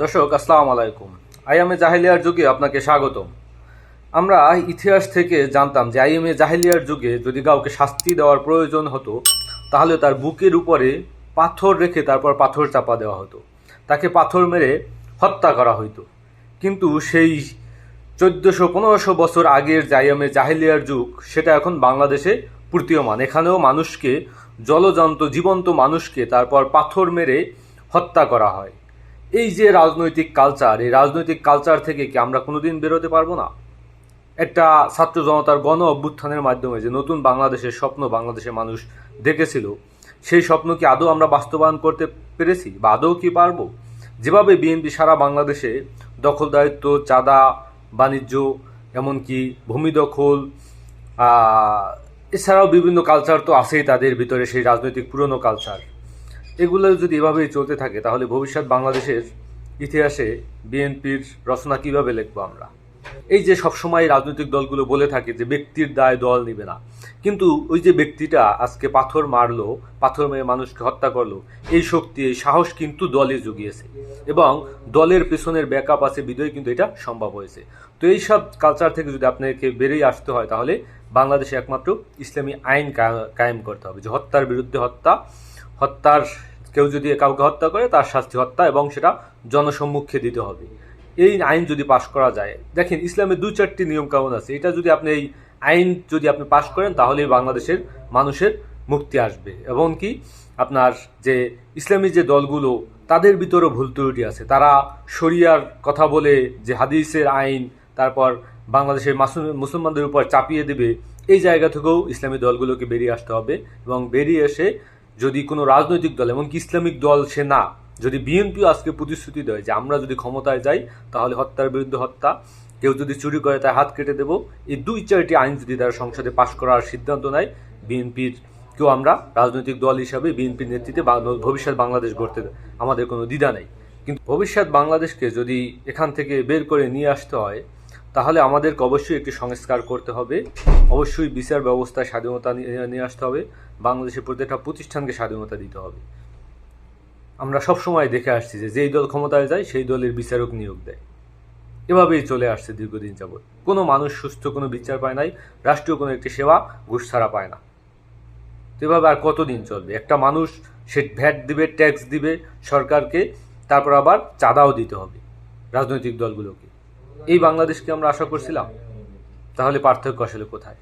দর্শক, আসসালামু আলাইকুম। আইএমএ জাহেলিয়ার যুগে আপনাকে স্বাগতম। আমরা ইতিহাস থেকে জানতাম যে আইএমএ জাহেলিয়ার যুগে যদি কাউকে শাস্তি দেওয়ার প্রয়োজন হতো, তাহলে তার বুকের উপরে পাথর রেখে তারপর পাথর চাপা দেওয়া হতো। তাকে পাথর মেরে হত্যা করা হইতো। কিন্তু সেই চোদ্দোশো পনেরোশো বছর আগের আইএমএ জাহেলিয়ার যুগ, সেটা এখন বাংলাদেশে প্রতীয়মান। এখানেও মানুষকে, জলজন্ত, জীবন্ত মানুষকে তারপর পাথর মেরে হত্যা করা হয়। এই যে রাজনৈতিক কালচার এই রাজনৈতিক কালচার থেকে কি আমরা কোনোদিন বেরোতে পারব না? একটা ছাত্র জনতার গণ অভ্যুত্থানের মাধ্যমে যে নতুন বাংলাদেশের স্বপ্ন বাংলাদেশের মানুষ দেখেছিল, সেই স্বপ্ন কি আদৌ আমরা বাস্তবায়ন করতে পেরেছি বা আদৌ কি পারব? যেভাবে বিএনপি সারা বাংলাদেশে দখলদারিত্ব, চাঁদা, বাণিজ্য, এমনকি ভূমি দখল এছাড়াও বিভিন্ন কালচার তো আছেই তাদের ভিতরে সেই রাজনৈতিক পুরনো কালচার এগুলো যদি এভাবেই চলতে থাকে, তাহলে ভবিষ্যৎ বাংলাদেশের ইতিহাসে বিএনপির রচনা কীভাবে লিখব আমরা? এই যে সবসময় রাজনৈতিক দলগুলো বলে থাকে যে ব্যক্তির দায় দল নিবে না, কিন্তু ওই যে ব্যক্তিটা আজকে পাথর মারলো, পাথর মেরে মানুষকে হত্যা করল, এই শক্তি, এই সাহস কিন্তু দলে জুগিয়েছে এবং দলের পেছনের ব্যাকআপ আছে বিদয় কিন্তু এটা সম্ভব হয়েছে। তো এই সব কালচার থেকে যদি আপনাকে বেরিয়ে আসতে হয়, তাহলে বাংলাদেশে একমাত্র ইসলামী আইন কায়েম করতে হবে যে হত্যার বিরুদ্ধে হত্যা হত্যার, কেউ যদি কাউকে হত্যা করে, তার শাস্তি হত্যা এবং সেটা জনসম্মুখে দিতে হবে। এই আইন যদি পাশ করা যায়, দেখেন ইসলামের দু চারটি নিয়ম কানুন আছে। এটা যদি আপনি এই আইন যদি আপনি পাশ করেন তাহলে বাংলাদেশের মানুষের মুক্তি আসবে। এবং কি, আপনার যে ইসলামী যে দলগুলো, তাদের ভিতরেও ভুল ত্রুটি আছে। তারা শরিয়ার কথা বলে যে হাদিসের আইন, তারপর বাংলাদেশের মুসলমানদের উপর চাপিয়ে দেবে, এই জায়গা থেকেও ইসলামী দলগুলোকে বেরিয়ে আসতে হবে। এবং বেরিয়ে এসে যদি কোনো রাজনৈতিক দল, এমনকি ইসলামিক দল সে না, যদি বিএনপিও আজকে প্রতিশ্রুতি দেয় যে আমরা যদি ক্ষমতায় যাই, তাহলে হত্যার বিরুদ্ধে হত্যা, কেউ যদি চুরি করে তার হাত কেটে দেব, এই দুই চারটি আইন যদি তারা সংসদে পাশ করার সিদ্ধান্ত নেয়, বিএনপির কেউ আমরা রাজনৈতিক দল হিসাবে, বিএনপির নেতৃত্বে ভবিষ্যৎ বাংলাদেশ গড়তে আমাদের কোনো দ্বিধা নেই। কিন্তু ভবিষ্যৎ বাংলাদেশকে যদি এখান থেকে বের করে নিয়ে আসতে হয় তাহলে আমাদেরকে অবশ্যই একটি সংস্কার করতে হবে। অবশ্যই বিচার ব্যবস্থায় স্বাধীনতা নিয়ে- আসতে হবে। বাংলাদেশের প্রত্যেকটা প্রতিষ্ঠানকে স্বাধীনতা দিতে হবে। আমরা সব সময় দেখে আসছি যে যেই দল ক্ষমতায় যায়, সেই দলের বিচারক নিয়োগ দেয়। এভাবেই চলে আসছে দীর্ঘদিন যাবৎ। কোনো মানুষ সুস্থ, কোনো বিচার পায় নাই। রাষ্ট্রীয় কোনো একটি সেবা ঘুষ ছাড়া পায় না। তো এভাবে আর কতদিন চলবে? একটা মানুষ সে ভ্যাট দিবে, ট্যাক্স দিবে সরকারকে, তারপর আবার চাঁদাও দিতে হবে রাজনৈতিক দলগুলোকে। এই বাংলাদেশকে আমরা আশা করছিলাম তাহলে পার্থক্য আসলে কোথায়?